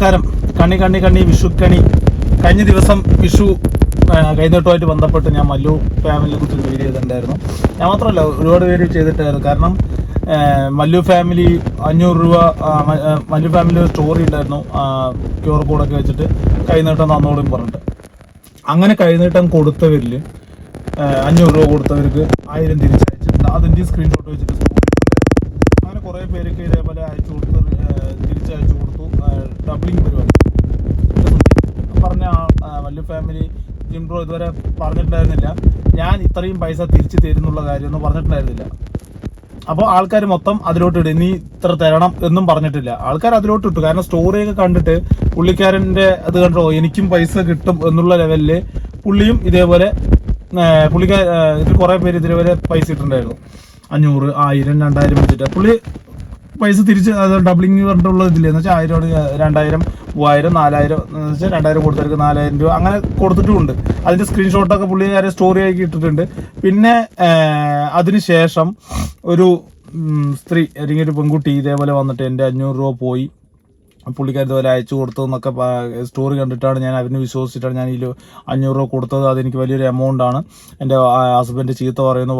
നമസ്കാരം. കണ്ണി കണ്ണി കണ്ണി വിഷു കണി. കഴിഞ്ഞ ദിവസം വിഷു ആ, ബന്ധപ്പെട്ട് ഞാൻ മല്ലു ഫാമിലിയെ കുറിച്ച് വീഡിയോ ചെയ്തിട്ടുണ്ടായിരുന്നു ഞാൻ മാത്രമല്ല ഒരുപാട് പേര് ചെയ്തിട്ടായിരുന്നു. കാരണം മല്ലു ഫാമിലി അഞ്ഞൂറ് രൂപ മല്ലു ഫാമിലി ഒരു സ്റ്റോറി ഉണ്ടായിരുന്നു. ക്യൂർ കോഡൊക്കെ വെച്ചിട്ട് കൈനീട്ടം തന്നോടും പറഞ്ഞിട്ട്. അങ്ങനെ കൈനീട്ടം കൊടുത്തവരിൽ അഞ്ഞൂറ് രൂപ കൊടുത്തവർക്ക് ആയിരം തിരിച്ചയച്ചിട്ടുണ്ട്. അതിന്റെ സ്ക്രീൻഷോട്ട് വെച്ചിട്ട് സ്റ്റോറി ഇട്ടിട്ടുണ്ടായിരുന്നു അങ്ങനെ കുറേ പേർക്ക് ഇതേപോലെ അയച്ചു കൊടുത്ത് ഏഹ്, തിരിച്ചയച്ചു കൊടുത്തു ഡബിളിങ് പരിപാടി പറഞ്ഞ ആ, വല്യ ഫാമിലി ജിംബ്രോ ഇതുവരെ പറഞ്ഞിട്ടുണ്ടായിരുന്നില്ല. ഞാൻ ഇത്രയും പൈസ തിരിച്ചു തരുന്നുള്ള കാര്യമൊന്നും പറഞ്ഞിട്ടുണ്ടായിരുന്നില്ല. അപ്പോൾ ആൾക്കാർ മൊത്തം അതിലോട്ട് ഇടും. നീ ഇത്ര തരണം എന്നും പറഞ്ഞിട്ടില്ല. ആൾക്കാർ അതിലോട്ട് ഇട്ടു. കാരണം സ്റ്റോറിയൊക്കെ കണ്ടിട്ട് പുള്ളിക്കാരന്റെ അത് കണ്ടോ? എനിക്കും പൈസ കിട്ടും എന്നുള്ള ലെവലിൽ പുള്ളിയും ഇതേപോലെ പുള്ളിക്കാർ ഇതിൽ കുറേ പേര് ഇതേപോലെ പൈസ ഇട്ടിട്ടുണ്ടായിരുന്നു. അഞ്ഞൂറ് ആയിരം രണ്ടായിരം വെച്ചിട്ട്. പുള്ളി പൈസ തിരിച്ച് അത് ഡബിളിങ് പറഞ്ഞിട്ടുള്ള ഇതില്ലേ? എന്ന് വെച്ചാൽ ആയിരം രണ്ടായിരം മൂവായിരം നാലായിരം എന്ന് വെച്ചാൽ രണ്ടായിരം കൊടുത്തവർക്ക് നാലായിരം രൂപ അങ്ങനെ കൊടുത്തിട്ടുമുണ്ട്. അതിന്റെ സ്ക്രീൻഷോട്ടൊക്കെ പുള്ളിക്കാരെ സ്റ്റോറി ആക്കി ഇട്ടിട്ടുണ്ട്. പിന്നെ അതിനുശേഷം ഒരു സ്ത്രീ അല്ലെങ്കിൽ ഒരു പെൺകുട്ടി ഇതേപോലെ വന്നിട്ട് എന്റെ അഞ്ഞൂറ് രൂപ പോയി. പുള്ളിക്കാർ ഇതുപോലെ അയച്ചു കൊടുത്തു എന്നൊക്കെ സ്റ്റോറി കണ്ടിട്ടാണ് ഞാൻ അതിന് വിശ്വസിച്ചിട്ടാണ് ഞാൻ ഈ അഞ്ഞൂറ് രൂപ കൊടുത്തത്. അതെനിക്ക് വലിയൊരു എമൗണ്ട് ആണ്. എന്റെ ഹസ്ബൻഡ് ചീത്ത പറയുന്നു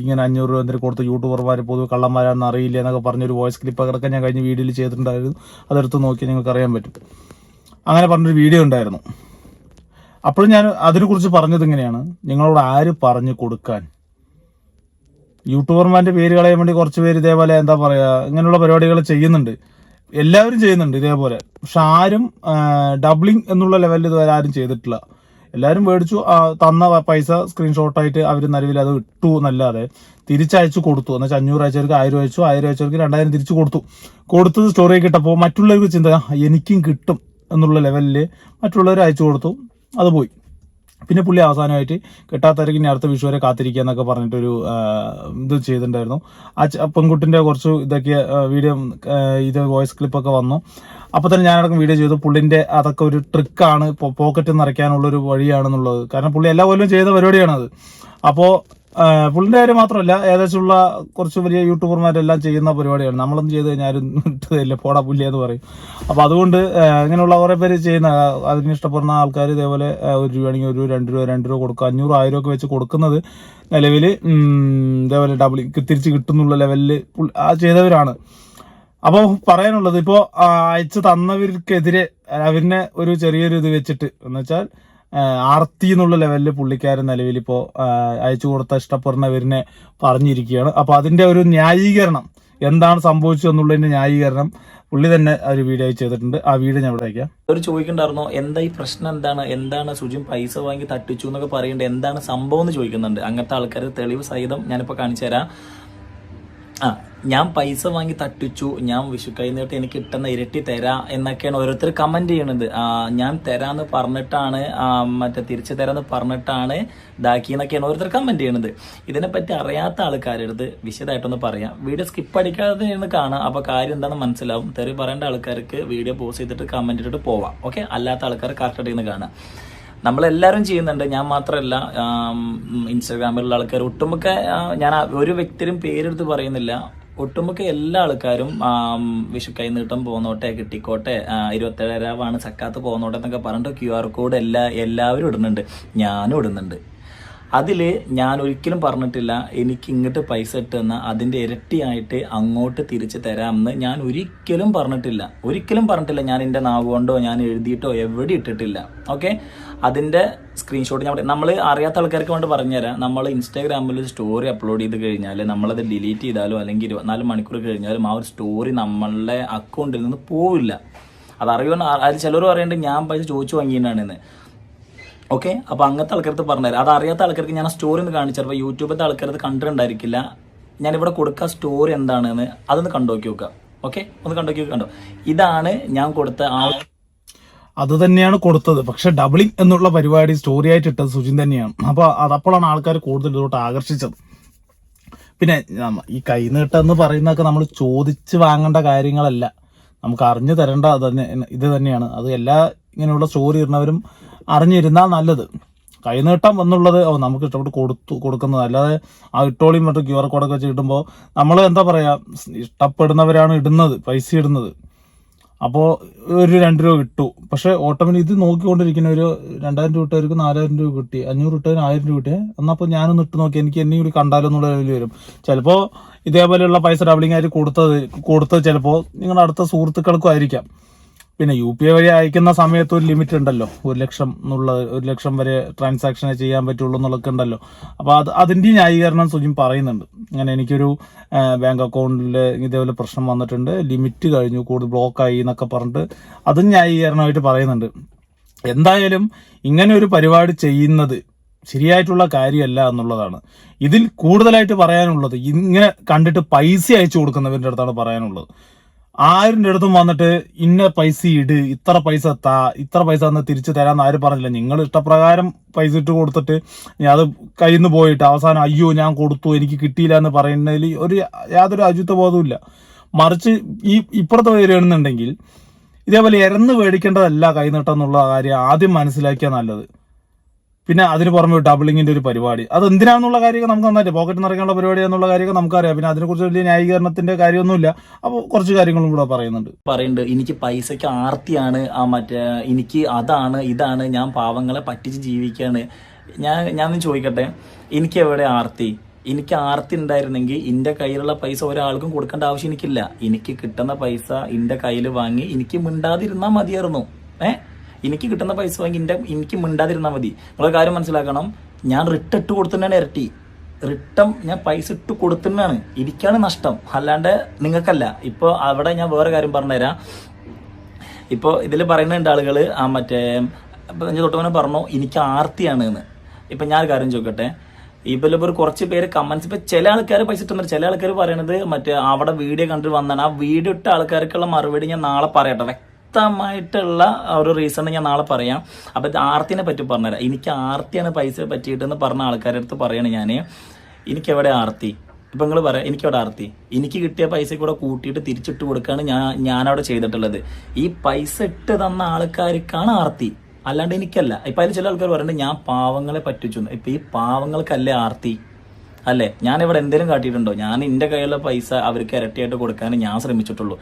ഇങ്ങനെ അഞ്ഞൂറ് രൂപ എന്തിനു കൊടുത്ത് യൂട്യൂബർമാർ പൊതുവെ കള്ളന്മാരാണെന്ന് അറിയില്ല എന്നൊക്കെ പറഞ്ഞൊരു വോയിസ് ക്ലിപ്പ് അതൊക്കെ ഞാൻ കഴിഞ്ഞ വീഡിയോയിൽ ചെയ്തിട്ടുണ്ടായിരുന്നു. അതെടുത്ത് നോക്കി നിങ്ങൾക്ക് അറിയാൻ പറ്റും. അങ്ങനെ പറഞ്ഞൊരു വീഡിയോ ഉണ്ടായിരുന്നു. അപ്പോഴും ഞാൻ അതിനെക്കുറിച്ച് പറഞ്ഞത് ഇങ്ങനെയാണ്. നിങ്ങളോട് ആര് പറഞ്ഞു കൊടുക്കാൻ? യൂട്യൂബർമാരുടെ പേര് കളയാൻ വേണ്ടി കുറച്ച് പേര് ഇതേപോലെ എന്താ പറയുക ഇങ്ങനെയുള്ള പരിപാടികൾ ചെയ്യുന്നുണ്ട്. എല്ലാവരും ചെയ്യുന്നുണ്ട് ഇതേപോലെ. പക്ഷെ ആരും ഡബിളിങ് എന്നുള്ള ലെവലിൽ ഇതുവരെ ആരും ചെയ്തിട്ടില്ല. എല്ലാവരും മേടിച്ചു തന്ന പൈസ സ്ക്രീൻഷോട്ടായിട്ട് അവർ നിലവിൽ അത് ഇട്ടു എന്നല്ലാതെ തിരിച്ചയച്ചു കൊടുത്തു. എന്ന് വെച്ചാൽ അഞ്ഞൂറ് അയച്ചവർക്ക് ആയിരം അയച്ചു ആയിരം അയച്ചവർക്ക് രണ്ടായിരം തിരിച്ചു കൊടുത്തു. കൊടുത്തത് സ്റ്റോറി കിട്ടപ്പോൾ മറ്റുള്ളവർക്ക് ചിന്ത എനിക്കും കിട്ടും എന്നുള്ള ലെവലിൽ മറ്റുള്ളവർ അയച്ചു കൊടുത്തു. അത് പോയി. പിന്നെ പുള്ളി അവസാനമായിട്ട് കിട്ടാത്തവർക്ക് ഇനി അടുത്ത വിഷു വരെ കാത്തിരിക്കുക എന്നൊക്കെ പറഞ്ഞിട്ടൊരു ഇത് ചെയ്തിട്ടുണ്ടായിരുന്നു. ആ പെൺകുട്ടിന്റെ കുറച്ച് ഇതൊക്കെ വീഡിയോ ഇത് വോയിസ് ക്ലിപ്പൊക്കെ വന്നു. അപ്പോൾ തന്നെ ഞാനടക്കം വീഡിയോ ചെയ്തു. പുള്ളിന്റെ അതൊക്കെ ഒരു ട്രിക്കാണ് പോക്കറ്റ് നിറയ്ക്കാനുള്ള ഒരു വഴിയാണെന്നുള്ളത്. കാരണം പുള്ളി എല്ലാ പോലും ചെയ്ത പരിപാടിയാണത്. അപ്പോൾ പുള്ളിന്റെ കാര്യം മാത്രമല്ല ഏകദേശമുള്ള കുറച്ച് വലിയ യൂട്യൂബർമാരെല്ലാം ചെയ്യുന്ന പരിപാടിയാണ്. നമ്മളൊന്നും ചെയ്ത് കഴിഞ്ഞാൽ ഇട്ടതില്ല പോടാ പുല്ലി എന്ന് പറയും. അപ്പോൾ അതുകൊണ്ട് ഇങ്ങനെയുള്ള കുറേ പേര് ചെയ്യുന്ന അതിന് ഇഷ്ടപ്പെടുന്ന ആൾക്കാർ ഇതേപോലെ ഒരു രൂപയാണെങ്കിൽ ഒരു രണ്ട് രൂപ രണ്ട് രൂപ കൊടുക്കുക. അഞ്ഞൂറ് ആയിരം ഒക്കെ വെച്ച് കൊടുക്കുന്നത് നിലവിൽ ഇതേപോലെ ഡബിൾ തിരിച്ച് കിട്ടുന്നുള്ള ലെവലിൽ ആ ചെയ്തവരാണ്. അപ്പോൾ പറയാനുള്ളത് ഇപ്പോൾ അയച്ചു തന്നവർക്കെതിരെ അവരിനെ ഒരു ചെറിയൊരു ഇത് വെച്ചിട്ട് എന്ന് വെച്ചാൽ ആർത്തി എന്നുള്ള ലെവലിൽ പുള്ളിക്കാരൻ നിലവിൽ ഇപ്പോൾ അയച്ചു കൊടുത്ത ഇഷ്ടപ്പെടുന്നവരിനെ പറഞ്ഞിരിക്കുകയാണ്. അപ്പോൾ അതിന്റെ ഒരു ന്യായീകരണം എന്താണ് സംഭവിച്ചത് എന്നുള്ളതിന്റെ ന്യായീകരണം പുള്ളി തന്നെ ഒരു വീഡിയോ ചെയ്തിട്ടുണ്ട്. ആ വീഡിയോ ഞാൻ ഇവിടെ വയ്ക്കാം. ഒരു ചോദിക്കണ്ടായിരുന്നോ എന്താ ഈ പ്രശ്നം എന്താണ്? എന്താണ് സുജിം പൈസ വാങ്ങി തട്ടിച്ചു എന്നൊക്കെ പറയുന്നുണ്ട് എന്താണ് സംഭവം എന്ന് ചോദിക്കുന്നുണ്ട്. അങ്ങനത്തെ ആൾക്കാർ തെളിവ് സഹിതം ഞാനിപ്പോൾ കാണിച്ചു തരാം. ആ ഞാൻ പൈസ വാങ്ങി തട്ടിച്ചു ഞാൻ വിഷു കഴിഞ്ഞിട്ട് എനിക്ക് കിട്ടുന്ന ഇരട്ടി തരാ എന്നൊക്കെയാണ് ഓരോരുത്തർ കമന്റ് ചെയ്യണത് ഞാൻ തരാന്ന് പറഞ്ഞിട്ടാണ് മറ്റേ തിരിച്ചു തരാന്ന് പറഞ്ഞിട്ടാണ് ഇതാക്കി എന്നൊക്കെയാണ് ഓരോരുത്തർ കമന്റ് ചെയ്യണത് ഇതിനെപ്പറ്റി അറിയാത്ത ആൾക്കാരടുത്ത് വിശദമായിട്ടൊന്ന് പറയാം. വീഡിയോ സ്കിപ്പ് അടിക്കാതെ ഇരുന്ന് കാണാം. അപ്പൊ കാര്യം എന്താണെന്ന് മനസ്സിലാവും. തെറി പറയേണ്ട ആൾക്കാർക്ക് വീഡിയോ പോസ്റ്റ് ചെയ്തിട്ട് കമന്റ് ഇട്ടിട്ട് പോവാം. ഓക്കെ അല്ലാത്ത ആൾക്കാർ കറക്റ്റായിട്ട് ഇരുന്ന് കാണാം. നമ്മളെല്ലാവരും ചെയ്യുന്നുണ്ട്. ഞാൻ മാത്രമല്ല ഇൻസ്റ്റാഗ്രാമിലുള്ള ആൾക്കാർ. ഒട്ടുമൊക്കെ ഞാൻ ഒരു വ്യക്തിയും പേരെടുത്ത് പറയുന്നില്ല. ഒട്ടുമിക്ക എല്ലാ ആൾക്കാരും വിഷു കൈനീട്ടം പോന്നോട്ടെ കിട്ടിക്കോട്ടെ ഇരുപത്തേഴരാവാണ് സക്കാത്ത് പോന്നോട്ടെ എന്നൊക്കെ പറഞ്ഞിട്ട് ക്യു ആർ കോഡ് എല്ലാ എല്ലാവരും ഇടുന്നുണ്ട്. ഞാനും ഇടുന്നുണ്ട്. അതിൽ ഞാൻ ഒരിക്കലും പറഞ്ഞിട്ടില്ല എനിക്ക് ഇങ്ങോട്ട് പൈസ ഇട്ട് തന്നാൽ അതിന്റെ ഇരട്ടിയായിട്ട് അങ്ങോട്ട് തിരിച്ച് തരാമെന്ന് ഞാൻ ഒരിക്കലും പറഞ്ഞിട്ടില്ല. ഒരിക്കലും പറഞ്ഞിട്ടില്ല ഞാൻ എന്റെ നാവ് കൊണ്ടോ ഞാൻ എഴുതിയിട്ടോ എവിടെ ഇട്ടിട്ടില്ല. ഓക്കെ അതിന്റെ സ്ക്രീൻഷോട്ട് ഞാൻ നമ്മൾ അറിയാത്ത ആൾക്കാർക്ക് വേണ്ടി പറഞ്ഞുതരാം. നമ്മൾ ഇൻസ്റ്റാഗ്രാമിൽ സ്റ്റോറി അപ്ലോഡ് ചെയ്ത് കഴിഞ്ഞാൽ നമ്മളത് ഡിലീറ്റ് ചെയ്താലും അല്ലെങ്കിൽ ഇരുപത്തിനാല് മണിക്കൂർ കഴിഞ്ഞാലും ആ ഒരു സ്റ്റോറി നമ്മളുടെ അക്കൗണ്ടിൽ നിന്ന് പോവില്ല. അത് അറിയുന്ന അത് ചിലർ പറയേണ്ടത് ഞാൻ പൈസ ചോദിച്ചു വാങ്ങിയതാണെന്ന്. ഓക്കെ അപ്പൊ അങ്ങനത്തെ ആൾക്കാർക്ക് പറഞ്ഞുതരാം. അത് അറിയാത്ത ആൾക്കാർക്ക് ഞാൻ സ്റ്റോറി ഒന്ന് കാണിച്ചു അപ്പോൾ യൂട്യൂബിലത്തെ അത് കണ്ടിട്ടുണ്ടായിരിക്കില്ല. ഞാനിവിടെ കൊടുക്കുക സ്റ്റോറി എന്താണെന്ന് അതൊന്ന് കണ്ടോക്കി നോക്കുക. ഓക്കെ ഒന്ന് കണ്ടോക്കി കണ്ടോ? ഇതാണ് ഞാൻ കൊടുത്ത ആ അത് തന്നെയാണ് കൊടുത്തത്. പക്ഷെ ഡബിളിംഗ് എന്നുള്ള പരിപാടി സ്റ്റോറി ആയിട്ട് ഇട്ടത് സുജിൻ തന്നെയാണ്. അപ്പോൾ അതപ്പോഴാണ് ആൾക്കാർ കൂടുതൽ ഇതിലോട്ട് ആകർഷിച്ചത്. പിന്നെ ഈ കൈനീട്ടം എന്ന് പറയുന്നതൊക്കെ നമ്മൾ ചോദിച്ച് വാങ്ങേണ്ട കാര്യങ്ങളല്ല. നമുക്ക് അറിഞ്ഞു തരേണ്ട തന്നെ ഇത് തന്നെയാണ്. അത് എല്ലാ ഇങ്ങനെയുള്ള സ്റ്റോറി ഇടുന്നവരും അറിഞ്ഞിരുന്നാൽ നല്ലത്. കൈനീട്ടം എന്നുള്ളത് ഓ നമുക്ക് ഇഷ്ടപ്പെട്ട് കൊടുത്തു കൊടുക്കുന്നത്. അല്ലാതെ ആ ഇട്ടോളിയും മറ്റും ക്യു ആർ കോഡൊക്കെ വെച്ച് കിട്ടുമ്പോൾ നമ്മൾ എന്താ പറയുക ഇഷ്ടപ്പെടുന്നവരാണ് ഇടുന്നത് പൈസ ഇടുന്നത്. അപ്പോൾ ഒരു രണ്ട് രൂപ കിട്ടു. പക്ഷെ ഓട്ടോമിന് ഇത് നോക്കിക്കൊണ്ടിരിക്കുന്ന ഒരു രണ്ടായിരം രൂപ ഇട്ടവർക്ക് നാലായിരം രൂപ കിട്ടി. അഞ്ഞൂറ് ഇട്ടവന് ആയിരം രൂപ കിട്ടിയേ. എന്നപ്പോൾ ഞാനൊന്ന് ഇട്ട് നോക്കി. എനിക്ക് എന്നെ കൂടി കണ്ടാലോ എന്നുള്ള ലെവലിൽ വരും. ചിലപ്പോൾ ഇതേപോലെയുള്ള പൈസ ഡബിളിംഗ് ആയിട്ട് കൊടുത്തത് കൊടുത്തത് ചിലപ്പോൾ നിങ്ങളുടെ അടുത്ത സുഹൃത്തുക്കൾക്കും ആയിരിക്കാം. പിന്നെ യു പി ഐ വഴി അയക്കുന്ന സമയത്ത് ഒരു ലിമിറ്റ് ഉണ്ടല്ലോ. ഒരു ലക്ഷം എന്നുള്ള ഒരു ലക്ഷം വരെ ട്രാൻസാക്ഷനെ ചെയ്യാൻ പറ്റുള്ളൂ എന്നുള്ളതൊക്കെ ഉണ്ടല്ലോ. അപ്പോൾ അത് അതിന്റെ ന്യായീകരണം സുജിൻ പറയുന്നുണ്ട്. അങ്ങനെ എനിക്കൊരു ബാങ്ക് അക്കൗണ്ടിൽ ഇതേപോലെ പ്രശ്നം വന്നിട്ടുണ്ട്. ലിമിറ്റ് കഴിഞ്ഞു കൂടുതൽ ബ്ലോക്കായി എന്നൊക്കെ പറഞ്ഞിട്ട് അത് ന്യായീകരണമായിട്ട് പറയുന്നുണ്ട്. എന്തായാലും ഇങ്ങനെ ഒരു പരിപാടി ചെയ്യുന്നത് ശരിയായിട്ടുള്ള കാര്യമല്ല എന്നുള്ളതാണ്. ഇതിൽ കൂടുതലായിട്ട് പറയാനുള്ളത് ഇങ്ങനെ കണ്ടിട്ട് പൈസ അയച്ചു കൊടുക്കുന്നവരുടെ അടുത്താണ് പറയാനുള്ളത്. ആരിന്റെ അടുത്തും വന്നിട്ട് ഇന്ന പൈസ ഇട് ഇത്ര പൈസ താ ഇത്ര പൈസ തന്ന് തിരിച്ചു തരാമെന്ന് ആരും പറഞ്ഞില്ല. നിങ്ങൾ ഇഷ്ടപ്രകാരം പൈസ ഇട്ട് കൊടുത്തിട്ട് അത് കയ്യിൽ പോയിട്ട് അവസാനം അയ്യോ ഞാൻ കൊടുത്തു എനിക്ക് കിട്ടിയില്ല എന്ന് പറയുന്നതിൽ ഒരു യാതൊരു ബോധവുമില്ല മറിച്ച് ഈ ഇപ്പുറത്തെ വരികയാണെന്നുണ്ടെങ്കിൽ ഇതേപോലെ ഇരന്ന് മേടിക്കേണ്ടതല്ല കൈനീട്ടം എന്നുള്ള കാര്യം ആദ്യം മനസ്സിലാക്കിയാൽ നല്ലത്. പിന്നെ അതിന് പുറമെ ഡബിളിങ്ങിന്റെ ഒരു പരിപാടി. അത് എന്തിനാണെന്നുള്ള കാര്യമൊക്കെ നമുക്ക് നന്നായിട്ട് പോക്കറ്റ് നിറയ്ക്കാനുള്ള പരിപാടി എന്നുള്ള കാര്യമൊക്കെ നമുക്കറിയാം. പിന്നെ അതിനെക്കുറിച്ച് വലിയ ന്യായീകരണത്തിന്റെ കാര്യമൊന്നുമില്ല. അപ്പോൾ കുറച്ച് കാര്യങ്ങളും കൂടെ പറയുന്നുണ്ട്. പറയുന്നുണ്ട് എനിക്ക് പൈസയ്ക്ക് ആർത്തിയാണ് ആ മറ്റേ എനിക്ക് അതാണ് ഇതാണ് ഞാൻ പാവങ്ങളെ പറ്റിച്ച് ജീവിക്കാണ്. ഞാൻ ഞാൻ ചോദിക്കട്ടെ എനിക്ക് എവിടെ ആർത്തി? എനിക്ക് ആർത്തി ഉണ്ടായിരുന്നെങ്കിൽ എന്റെ കയ്യിലുള്ള പൈസ ഒരാൾക്കും കൊടുക്കേണ്ട ആവശ്യം എനിക്കില്ല. എനിക്ക് കിട്ടുന്ന പൈസ എന്റെ കയ്യിൽ വാങ്ങി എനിക്ക് മിണ്ടാതിരുന്നാൽ മതിയായിരുന്നു. ഏ? എനിക്ക് കിട്ടുന്ന പൈസ വാങ്ങി എന്റെ എനിക്ക് മിണ്ടാതിരുന്നാൽ മതി. നിങ്ങളെ കാര്യം മനസ്സിലാക്കണം. ഞാൻ റിട്ട് ഇട്ട് കൊടുത്തിട്ടാണ് ഇരട്ടി. റിട്ടം ഞാൻ പൈസ ഇട്ട് കൊടുത്തിട്ടാണ് എനിക്കാണ് നഷ്ടം. അല്ലാണ്ട് നിങ്ങൾക്കല്ല. ഇപ്പോൾ അവിടെ ഞാൻ വേറെ കാര്യം പറഞ്ഞുതരാം. ഇപ്പോൾ ഇതിൽ പറയുന്നുണ്ട് ആളുകൾ ആ മറ്റേ ഇപ്പം ഞാൻ തൊട്ടുപോലെ പറഞ്ഞു എനിക്ക് ആർത്തിയാണ് എന്ന് ഇപ്പം ഞാൻ കാര്യം ചോദിക്കട്ടെ. ഇപ്പോൾ ഒരു കുറച്ച് പേര് കമന്റ്സ് ഇപ്പം ചില ആൾക്കാർ പൈസ ഇട്ടുന്നുണ്ട് ചില ആൾക്കാർ പറയണത് മറ്റേ അവിടെ വീഡിയോ കണ്ടിട്ട് വന്നാണ്. ആ വീഡിയോ ഇട്ട ആൾക്കാർക്കുള്ള മറുപടി ഞാൻ നാളെ പറയട്ടെ. വ്യക്തമായിട്ടുള്ള ഒരു റീസൺ ഞാൻ നാളെ പറയാം. അപ്പം ഇത് ആർത്തിനെ പറ്റി പറഞ്ഞുതരാം. എനിക്ക് ആർത്തിയാണ് പൈസ പറ്റിയിട്ടെന്ന് പറഞ്ഞ ആൾക്കാരുടെ അടുത്ത് പറയാണ് ഞാൻ എനിക്ക് എവിടെ ആർത്തി? ഇപ്പൊ നിങ്ങൾ പറയാം എനിക്കവിടെ ആർത്തി? എനിക്ക് കിട്ടിയ പൈസ കൂടെ കൂട്ടിയിട്ട് തിരിച്ചിട്ട് കൊടുക്കാണ് ഞാൻ ഞാനവിടെ ചെയ്തിട്ടുള്ളത്. ഈ പൈസ ഇട്ട് തന്ന ആൾക്കാർക്കാണ് ആർത്തി. അല്ലാണ്ട് എനിക്കല്ല. ഇപ്പൊ അതിൽ ചില ആൾക്കാർ പറയുന്നുണ്ട് ഞാൻ പാവങ്ങളെ പറ്റിച്ചു ഇപ്പൊ ഈ പാവങ്ങൾക്കല്ലേ ആർത്തി? അല്ലേ? ഞാൻ ഇവിടെ എന്തെങ്കിലും കാട്ടിയിട്ടുണ്ടോ? ഞാൻ എന്റെ കയ്യിലുള്ള പൈസ അവർക്ക് ഇരട്ടിയായിട്ട് കൊടുക്കാൻ ഞാൻ ശ്രമിച്ചിട്ടുള്ളൂ.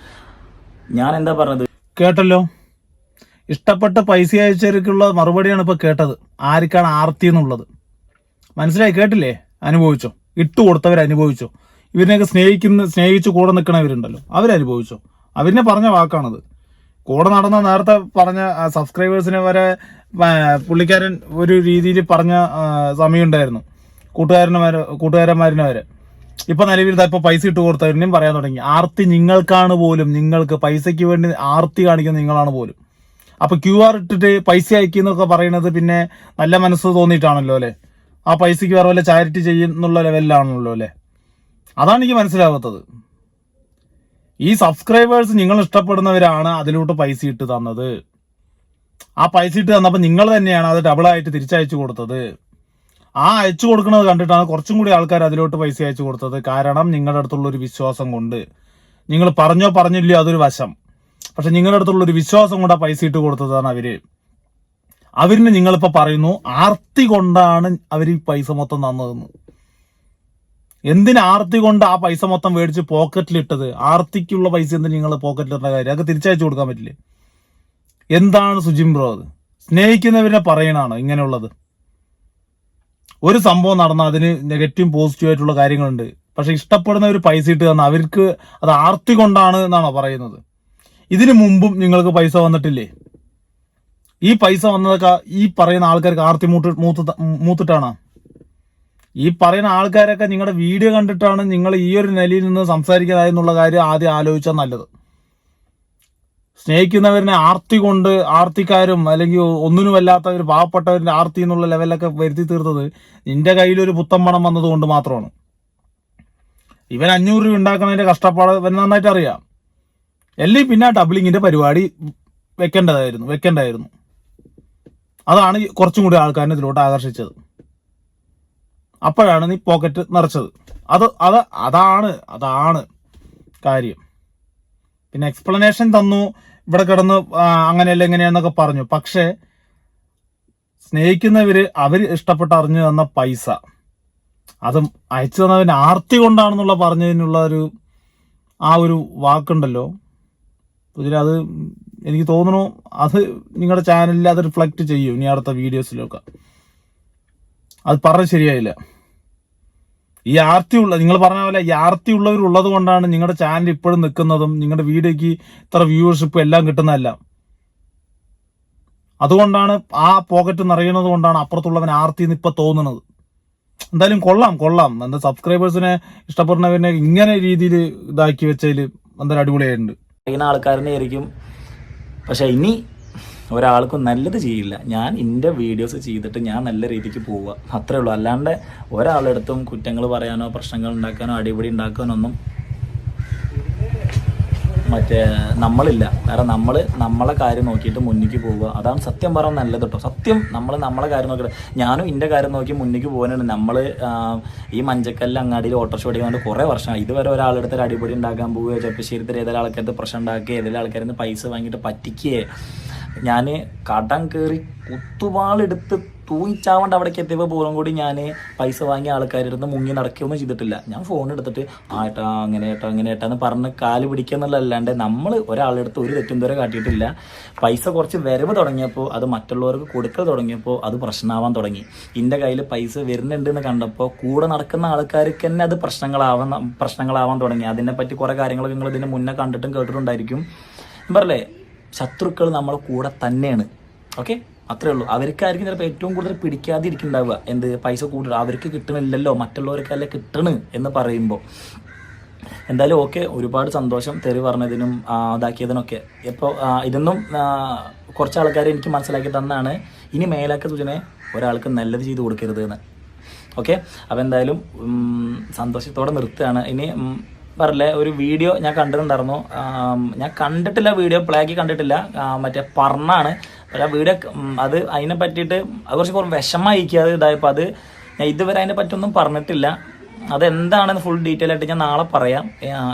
ഞാൻ എന്താ പറഞ്ഞത്? കേട്ടല്ലോ? ഇഷ്ടപ്പെട്ട പൈസ അയച്ചവർക്കുള്ള മറുപടിയാണ് ഇപ്പോൾ കേട്ടത്. ആർക്കാണ് ആർത്തി എന്നുള്ളത്? മനസ്സിലായി? കേട്ടില്ലേ? അനുഭവിച്ചോ? ഇട്ട് കൊടുത്തവർ അനുഭവിച്ചോ? ഇവരിനെയൊക്കെ സ്നേഹിക്കുന്ന സ്നേഹിച്ച് കൂടെ നിൽക്കണവരുണ്ടല്ലോ. അവരനുഭവിച്ചോ? അവരിനെ പറഞ്ഞ വാക്കാണത്. കൂടെ നടന്ന നേരത്തെ പറഞ്ഞ സബ്സ്ക്രൈബേഴ്സിനെ വരെ പുള്ളിക്കാരൻ ഒരു രീതിയിൽ പറഞ്ഞ സമയമുണ്ടായിരുന്നു. കൂട്ടുകാരന്മാരെ കൂട്ടുകാരന്മാരിനെ വരെ. ഇപ്പൊ നിലവിൽ ഇപ്പൊ പൈസ ഇട്ട് കൊടുത്തവരിനെയും പറയാൻ തുടങ്ങി. ആർത്തി നിങ്ങൾക്കാണ് പോലും നിങ്ങൾക്ക് പൈസയ്ക്ക് വേണ്ടി ആർത്തി കാണിക്കുന്ന നിങ്ങളാണ് പോലും. അപ്പൊ ക്യു ആർ ഇട്ടിട്ട് പൈസ അയക്കുന്നൊക്കെ പറയുന്നത് പിന്നെ നല്ല മനസ്സ് തോന്നിയിട്ടാണല്ലോ അല്ലെ? ആ പൈസക്ക് വേറെ വല്ല ചാരിറ്റി ചെയ്യുന്നുള്ള ലെവലിലാണല്ലോ അല്ലെ? അതാണ് എനിക്ക് മനസ്സിലാവാത്തത്. ഈ സബ്സ്ക്രൈബേഴ്സ് നിങ്ങൾ ഇഷ്ടപ്പെടുന്നവരാണ് അതിലോട്ട് പൈസ ഇട്ട് തന്നത്. ആ പൈസ ഇട്ട് തന്നപ്പോൾ നിങ്ങൾ തന്നെയാണ് അത് ഡബിൾ ആയിട്ട് തിരിച്ചയച്ചു കൊടുത്തത്. ആ അയച്ചു കൊടുക്കുന്നത് കണ്ടിട്ടാണ് കുറച്ചും കൂടി ആൾക്കാർ അതിലോട്ട് പൈസ അയച്ചു കൊടുത്തത്. കാരണം നിങ്ങളുടെ അടുത്തുള്ള ഒരു വിശ്വാസം കൊണ്ട്. നിങ്ങൾ പറഞ്ഞോ പറഞ്ഞില്ലയോ അതൊരു വശം. പക്ഷെ നിങ്ങളുടെ അടുത്തുള്ള ഒരു വിശ്വാസം കൊണ്ട് പൈസ ഇട്ട് കൊടുത്തതാണ് അവർ. അവരിന് നിങ്ങളിപ്പോ പറയുന്നു ആർത്തി കൊണ്ടാണ് അവർ ഈ പൈസ മൊത്തം തന്നതെന്ന്. എന്തിന് ആർത്തി കൊണ്ട് ആ പൈസ മൊത്തം മേടിച്ച് പോക്കറ്റിലിട്ടത്? ആർത്തിക്കുള്ള പൈസ എന്തിന് നിങ്ങൾ പോക്കറ്റിലിട്ട കാര്യം? അതൊക്കെ തിരിച്ചയച്ചു കൊടുക്കാൻ പറ്റില്ലേ? എന്താണ് സുജിം ബ്രോ അത്? സ്നേഹിക്കുന്നവരെ പറയണാണോ ഇങ്ങനെയുള്ളത്. ഒരു സംഭവം നടന്നാൽ അതിന് നെഗറ്റീവ് പോസിറ്റീവ് ആയിട്ടുള്ള കാര്യങ്ങളുണ്ട്. പക്ഷെ ഇഷ്ടപ്പെടുന്ന ഒരു പൈസ ഇട്ട് തന്ന അവർക്ക് അത് ആർത്തി കൊണ്ടാണ് എന്നാണോ പറയുന്നത്. ഇതിനു മുമ്പും നിങ്ങൾക്ക് പൈസ വന്നിട്ടില്ലേ? ഈ പൈസ വന്നതൊക്കെ ഈ പറയുന്ന ആൾക്കാർക്ക് ആർത്തി മൂട്ട് മൂത്ത് മൂത്തിട്ടാണ്? ഈ പറയുന്ന ആൾക്കാരൊക്കെ നിങ്ങളുടെ വീഡിയോ കണ്ടിട്ടാണ് നിങ്ങൾ ഈ ഒരു നിലയിൽ നിന്ന് സംസാരിക്കാതായെന്നുള്ള കാര്യം ആദ്യം ആലോചിച്ചാൽ നല്ലത്. സ്നേഹിക്കുന്നവരിനെ ആർത്തി കൊണ്ട് ആർത്തിക്കാരും അല്ലെങ്കിൽ ഒന്നിനും അല്ലാത്തവർ പാവപ്പെട്ടവരുടെ ആർത്തി എന്നുള്ള ലെവലൊക്കെ വരുത്തി തീർത്തത് നിന്റെ കയ്യിലൊരു പുത്തൻ പണം വന്നത് കൊണ്ട് മാത്രമാണ്. ഇവൻ അഞ്ഞൂറ് രൂപ ഉണ്ടാക്കുന്നതിന്റെ കഷ്ടപ്പാട് ഇവൻ നന്നായിട്ട് അറിയാം. എല്ലി പിന്നെ ഡബ്ലിങ്ങിന്റെ പരിപാടി വെക്കേണ്ടതായിരുന്നു വെക്കേണ്ടതായിരുന്നു അതാണ് കുറച്ചും കൂടി ആൾക്കാരെ ഇതിലോട്ട് ആകർഷിച്ചത്. അപ്പോഴാണ് നീ പോക്കറ്റ് നിറച്ചത്. അത് അത് അതാണ് അതാണ് കാര്യം. പിന്നെ എക്സ്പ്ലനേഷൻ തന്നു. ഇവിടെ കിടന്ന് അങ്ങനെയല്ല എങ്ങനെയാന്നൊക്കെ പറഞ്ഞു. പക്ഷേ സ്നേഹിക്കുന്നവര് അവർ ഇഷ്ടപ്പെട്ട് അറിഞ്ഞു തന്ന പൈസ. അത് അയച്ചു തന്നവൻ ആർത്തി കൊണ്ടാണെന്നുള്ള പറഞ്ഞതിനുള്ള ഒരു ആ ഒരു വാക്കുണ്ടല്ലോ. അത് എനിക്ക് തോന്നുന്നു അത് നിങ്ങളുടെ ചാനലിൽ അത് റിഫ്ലക്റ്റ് ചെയ്യും ഇനി അടുത്ത വീഡിയോസിലൊക്കെ അത് പറഞ്ഞ് ശരിയായില്ല. ഈ ആർത്തി ഉള്ള നിങ്ങൾ പറഞ്ഞ പോലെ ഈ ആർത്തി ഉള്ളവരുള്ളത് കൊണ്ടാണ് നിങ്ങളുടെ ചാനൽ ഇപ്പോഴും നിൽക്കുന്നതും നിങ്ങളുടെ വീഡിയോയ്ക്ക് ഇത്ര വ്യൂവർഷിപ്പ് എല്ലാം കിട്ടുന്നതല്ല. അതുകൊണ്ടാണ് ആ പോക്കറ്റ് നിറയുന്നത് കൊണ്ടാണ് അപ്പുറത്തുള്ളവൻ ആർത്തി എന്ന് ഇപ്പൊ തോന്നുന്നത് എന്തായാലും കൊള്ളാം കൊള്ളാം. എന്താ സബ്സ്ക്രൈബേഴ്സിനെ ഇഷ്ടപ്പെടുന്നവരെ ഇങ്ങനെ രീതിയിൽ ഇതാക്കി വെച്ചതിൽ എന്തായാലും അടിപൊളിയായിട്ടുണ്ട്. ആൾക്കാരനെ ആയിരിക്കും പക്ഷെ ഇനി ഒരാൾക്കും നല്ലത് ചെയ്യില്ല. ഞാൻ എന്റെ വീഡിയോസ് ചെയ്തിട്ട് ഞാൻ നല്ല രീതിക്ക് പോവുക. അത്രേ ഉള്ളൂ. അല്ലാണ്ട് ഒരാളെടുത്തും കുറ്റങ്ങൾ പറയാനോ പ്രശ്നങ്ങൾ ഉണ്ടാക്കാനോ അടിപിടി ഉണ്ടാക്കാനോ ഒന്നും മറ്റേ നമ്മളില്ല. കാരണം നമ്മൾ നമ്മളെ കാര്യം നോക്കിയിട്ട് മുന്നിക്ക് പോവുക. അതാണ് സത്യം പറയാൻ നല്ലത് കേട്ടോ സത്യം നമ്മൾ നമ്മളെ കാര്യം നോക്കിയിട്ട് ഞാനും എന്റെ കാര്യം നോക്കി മുന്നിക്ക് പോകാനാണ്. നമ്മൾ ഈ മഞ്ചക്കല്ല അങ്ങാടിയിൽ ഓട്ടോറിക്ഷ ഓടിക്കാൻ കുറേ വർഷമായി ഇതുവരെ ഒരാളെടുത്ത് ഒരു അടിപൊളി ഉണ്ടാക്കാൻ പോവുകയോ ചെപ്പശ്ശേരിത്തിൽ ഏതൊരാൾക്കടുത്ത് പ്രശ്നം ഉണ്ടാക്കുകയോ ഏതെങ്കിലും ആൾക്കാരിൽ നിന്ന് പൈസ വാങ്ങിയിട്ട് പറ്റിക്കുകയോ ഞാൻ കടം കയറി കുത്തുവാളെടുത്ത് തൂങ്ങിച്ചാവേണ്ട അവിടേക്ക് എത്തിയപ്പോൾ പോലും കൂടി ഞാൻ പൈസ വാങ്ങിയ ആൾക്കാരുടെ മുങ്ങി നടക്കുകയൊന്നും ചെയ്തിട്ടില്ല. ഞാൻ ഫോൺ എടുത്തിട്ട് ആ ഏട്ടാ അങ്ങനെ ഏട്ടാ അങ്ങനെ ഏട്ടാ എന്ന് പറഞ്ഞ് കാൽ പിടിക്കുക എന്നുള്ളതല്ലാണ്ട് നമ്മൾ ഒരാളെടുത്ത് ഒരു തെറ്റും വരെ കാട്ടിയിട്ടില്ല. പൈസ കുറച്ച് വരവ് തുടങ്ങിയപ്പോൾ അത് മറ്റുള്ളവർക്ക് കൊടുക്കൽ തുടങ്ങിയപ്പോൾ അത് പ്രശ്നമാവാൻ തുടങ്ങി. എന്റെ കയ്യിൽ പൈസ വരുന്നുണ്ട് എന്ന് കണ്ടപ്പോൾ കൂടെ നടക്കുന്ന ആൾക്കാർക്ക് തന്നെ അത് പ്രശ്നങ്ങളാവാൻ പ്രശ്നങ്ങളാവാൻ തുടങ്ങി. അതിനെപ്പറ്റി കുറേ കാര്യങ്ങളൊക്കെ നിങ്ങൾ ഇതിന് മുന്നേ കണ്ടിട്ടും കേട്ടിട്ടുണ്ടായിരിക്കും. ഞാൻ പറഞ്ഞില്ലേ ശത്രുക്കൾ നമ്മളെ കൂടെ തന്നെയാണ്. ഓക്കെ അത്രേ ഉള്ളൂ. അവർക്കായിരിക്കും ചിലപ്പോൾ ഏറ്റവും കൂടുതൽ പിടിക്കാതിരിക്കുന്നുണ്ടാവുക. എന്ത്? പൈസ കൂടുതൽ അവർക്ക് കിട്ടണില്ലല്ലോ. മറ്റുള്ളവർക്കല്ലേ കിട്ടണ് എന്ന് പറയുമ്പോൾ എന്തായാലും ഓക്കെ ഒരുപാട് സന്തോഷം തെറി പറഞ്ഞതിനും ഇതാക്കിയതിനൊക്കെ. ഇപ്പോൾ ഇതൊന്നും കുറച്ച് ആൾക്കാർ എനിക്ക് മനസ്സിലാക്കി തന്നാണ്. ഇനി മേലാക്ക സൂചനയെ ഒരാൾക്ക് നല്ലത് ചെയ്ത് കൊടുക്കരുത് എന്ന്. ഓക്കെ അപ്പോൾ എന്തായാലും സന്തോഷത്തോടെ നിർത്തുകയാണ്. ഇനി പറഞ്ഞില്ലേ ഒരു വീഡിയോ ഞാൻ കണ്ടിട്ടുണ്ടായിരുന്നു. ഞാൻ കണ്ടിട്ടില്ല വീഡിയോ പ്ലാക്കി കണ്ടിട്ടില്ല. മറ്റേ പറഞ്ഞാണ് പക്ഷേ ആ വീഡിയോ അത് അതിനെ പറ്റിയിട്ട് അത് കുറച്ച് കുറച്ച് വിഷമായിരിക്കുക അത് ഇതായപ്പോൾ അത് ഞാൻ ഇതുവരെ അതിനെ പറ്റിയൊന്നും പറഞ്ഞിട്ടില്ല. അതെന്താണെന്ന് ഫുൾ ഡീറ്റെയിൽ ആയിട്ട് ഞാൻ നാളെ പറയാം.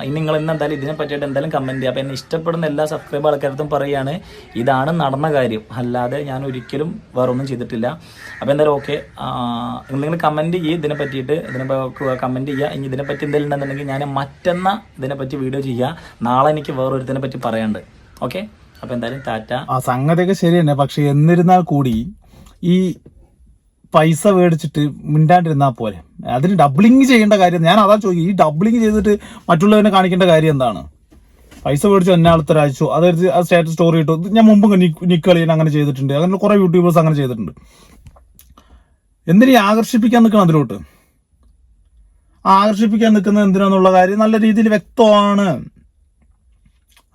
ഇനി നിങ്ങൾ ഇന്ന് എന്തായാലും ഇതിനെ പറ്റിയിട്ട് എന്തായാലും കമന്റ് ചെയ്യുക അപ്പോൾ എന്നെ ഇഷ്ടപ്പെടുന്ന എല്ലാ സബ്സ്ക്രൈബ് ആൾക്കാരത്തും പറയുകയാണ് ഇതാണ് നടന്ന കാര്യം. അല്ലാതെ ഞാൻ ഒരിക്കലും വേറെ ഒന്നും ചെയ്തിട്ടില്ല. അപ്പോൾ എന്തായാലും ഓക്കെ നിങ്ങൾ കമന്റ് ചെയ്യുക ഇതിനെ പറ്റിയിട്ട് ഇതിനെ കമന്റ് ചെയ്യുക ഇനി ഇതിനെ പറ്റി എന്തെങ്കിലും ഉണ്ടെന്നുണ്ടെങ്കിൽ ഞാൻ മറ്റെന്ന ഇതിനെ പറ്റി വീഡിയോ ചെയ്യുക നാളെ എനിക്ക് വേറൊരുത്തിനെ പറ്റി പറയാണ്ട് ഓക്കെ അപ്പോൾ എന്തായാലും ടാറ്റ. ആ സംഗതിയൊക്കെ ശരി തന്നെ പക്ഷെ എന്നിരുന്നാൽ കൂടി ഈ പൈസ മേടിച്ചിട്ട് മിണ്ടാണ്ടിരുന്നാൽ പോലെ അതിന് ഡബിളിങ് ചെയ്യേണ്ട കാര്യം ഞാൻ അതാ ചോദിക്കും ഈ ഡബിളിങ് ചെയ്തിട്ട് മറ്റുള്ളവരെ കാണിക്കേണ്ട കാര്യം എന്താണ്? പൈസ മേടിച്ചു എന്നെ അയച്ചു അതെടുത്ത് ആ സ്റ്റാറ്റസ് സ്റ്റോറി ഇട്ടു. ഞാൻ മുമ്പ് നിക്കളിയൻ അങ്ങനെ ചെയ്തിട്ടുണ്ട്. അങ്ങനെ കുറെ യൂട്യൂബേഴ്സ് അങ്ങനെ ചെയ്തിട്ടുണ്ട്. എന്തിനീ ആകർഷിപ്പിക്കാൻ നിൽക്കണം അതിലോട്ട്? ആകർഷിപ്പിക്കാൻ നിൽക്കുന്നത് എന്തിനാന്നുള്ള കാര്യം നല്ല രീതിയിൽ വ്യക്തമാണ്.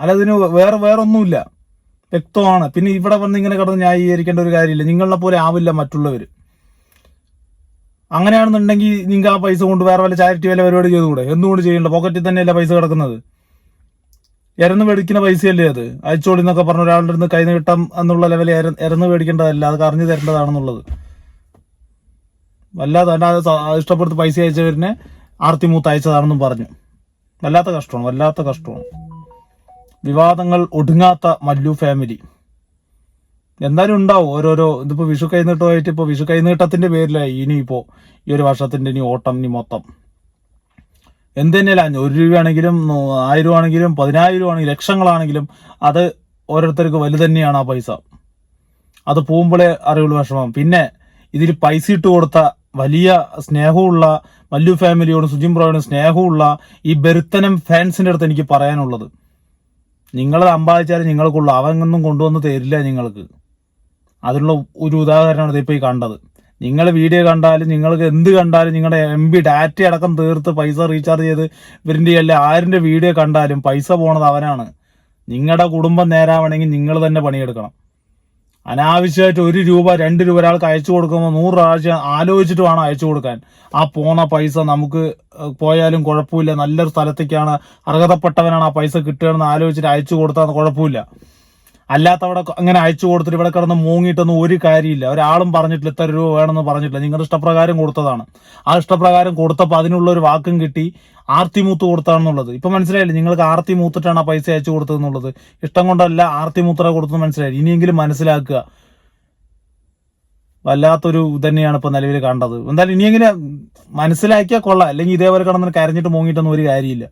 അല്ല അതിന് വേറെ വേറൊന്നുമില്ല. വ്യക്തമാണ്. പിന്നെ ഇവിടെ വന്ന് ഇങ്ങനെ കിടന്ന് ന്യായീകരിക്കേണ്ട ഒരു കാര്യമില്ല. നിങ്ങളെ പോലെ ആവില്ല മറ്റുള്ളവർ അങ്ങനെയാണെന്നുണ്ടെങ്കിൽ നിങ്ങൾക്ക് ആ പൈസ കൊണ്ട് വേറെ വല്ല ചാരിറ്റി വല്ല പരിപാടി ചെയ്തുകൂടെ? എന്തുകൊണ്ട് ചെയ്യണ്ട? പോക്കറ്റിൽ തന്നെയല്ല പൈസ കിടക്കുന്നത്? ഇരന്ന് മേടിക്കുന്ന പൈസയല്ലേ അത്? അയച്ചോളി എന്നൊക്കെ പറഞ്ഞ ഒരാളുടെ അടുത്ത് കൈ കിട്ടാം എന്നുള്ള ലെവലിൽ ഇരന്ന് മേടിക്കേണ്ടതല്ല അത് അറിഞ്ഞു തരേണ്ടതാണെന്നുള്ളത്. വല്ലാതെ അല്ലാതെ ഇഷ്ടപ്പെടുത്ത് പൈസ അയച്ചവരിനെ ആർത്തി മൂത്ത് അയച്ചതാണെന്നും പറഞ്ഞു. വല്ലാത്ത കഷ്ടമാണ് വല്ലാത്ത കഷ്ടമാണ്. വിവാദങ്ങൾ ഒടുങ്ങാത്ത മല്ലു ഫാമിലി എന്തായാലും ഉണ്ടാവും. ഓരോരോ ഇതിപ്പോൾ വിഷു കൈനീട്ടമായിട്ട് ഇപ്പോൾ വിഷു കൈനീട്ടത്തിന്റെ പേരിലായി ഇനി ഇപ്പോ ഈ ഒരു വർഷത്തിന്റെ ഇനി ഓട്ടം ഇനി മൊത്തം. എന്ത് തന്നെയല്ല ഒരു രൂപയാണെങ്കിലും ആയിരം ആണെങ്കിലും പതിനായിരം ആണെങ്കിലും ലക്ഷങ്ങളാണെങ്കിലും അത് ഓരോരുത്തർക്ക് വലുത് തന്നെയാണ് ആ പൈസ. അത് പോകുമ്പോഴേ അറിയുള്ളൂ വിഷമം. പിന്നെ ഇതിൽ പൈസ ഇട്ട് കൊടുത്ത വലിയ സ്നേഹമുള്ള മല്ലു ഫാമിലിയോടും സുജിം ബ്രോയോടും സ്നേഹമുള്ള ഈ ബെരുത്തനം ഫാൻസിന്റെ അടുത്ത് എനിക്ക് പറയാനുള്ളത്. നിങ്ങളത് അമ്പാദിച്ചാലും നിങ്ങൾക്കുള്ളൂ. അവങ്ങൊന്നും കൊണ്ടുവന്ന് തരില്ല നിങ്ങൾക്ക് അതിനുള്ള ഒരു ഉദാഹരണമാണ് ഇപ്പോൾ ഈ കണ്ടത്. നിങ്ങൾ വീഡിയോ കണ്ടാലും നിങ്ങൾക്ക് എന്ത് കണ്ടാലും നിങ്ങളുടെ എം ബി ഡാറ്റ അടക്കം തീർത്ത് പൈസ റീചാർജ് ചെയ്ത് ഇവരിന്റെ അല്ല ആരിന്റെ വീഡിയോ കണ്ടാലും പൈസ പോണത് അവനാണ്. നിങ്ങളുടെ കുടുംബം നേരാവണമെങ്കിൽ നിങ്ങൾ തന്നെ പണിയെടുക്കണം. അനാവശ്യമായിട്ട് ഒരു രൂപ രണ്ട് രൂപ ഒരാൾക്ക് അയച്ചു കൊടുക്കുമ്പോൾ നൂറ് പ്രാവശ്യം ആലോചിച്ചിട്ട് വേണം അയച്ചു കൊടുക്കാൻ. ആ പോണ പൈസ നമുക്ക് പോയാലും കുഴപ്പമില്ല. നല്ലൊരു സ്ഥലത്തേക്കാണ് അർഹതപ്പെട്ടവനാണ് ആ പൈസ കിട്ടുകയെന്ന് ആലോചിച്ചിട്ട് അയച്ചു കൊടുത്താൽ കുഴപ്പമില്ല. അല്ലാത്തവിടെ അങ്ങനെ അയച്ചു കൊടുത്തിട്ട് ഇവിടെ കിടന്ന് മൂങ്ങിയിട്ടൊന്നും ഒരു കാര്യമില്ല. ഒരാളും പറഞ്ഞിട്ടില്ല ഇത്ര രൂപ വേണമെന്ന് പറഞ്ഞിട്ടില്ല. നിങ്ങളുടെ ഇഷ്ടപ്രകാരം കൊടുത്തതാണ്. ആ ഇഷ്ടപ്രകാരം കൊടുത്തപ്പോൾ അതിനുള്ള ഒരു വാക്കും കിട്ടി ആർത്തി മൂത്ത് കൊടുത്താണെന്നുള്ളത്. ഇപ്പം മനസ്സിലായില്ലേ? നിങ്ങൾക്ക് ആർത്തി മൂത്തിട്ടാണ് ആ പൈസ അയച്ചു കൊടുത്തതെന്നുള്ളത്. ഇഷ്ടം കൊണ്ടല്ല ആർത്തി മൂത്ര കൊടുത്തത് മനസ്സിലായി ഇനിയെങ്കിലും മനസ്സിലാക്കുക. വല്ലാത്തൊരു തന്നെയാണ് ഇപ്പൊ നിലവിൽ കണ്ടത്. എന്തായാലും ഇനിയെങ്കിലും മനസ്സിലാക്കിയാൽ കൊള്ളാം. അല്ലെങ്കിൽ ഇതേപോലെ കിടന്നിട്ട് കരഞ്ഞിട്ട് മൂങ്ങിയിട്ടൊന്നും ഒരു കാര്യമില്ല.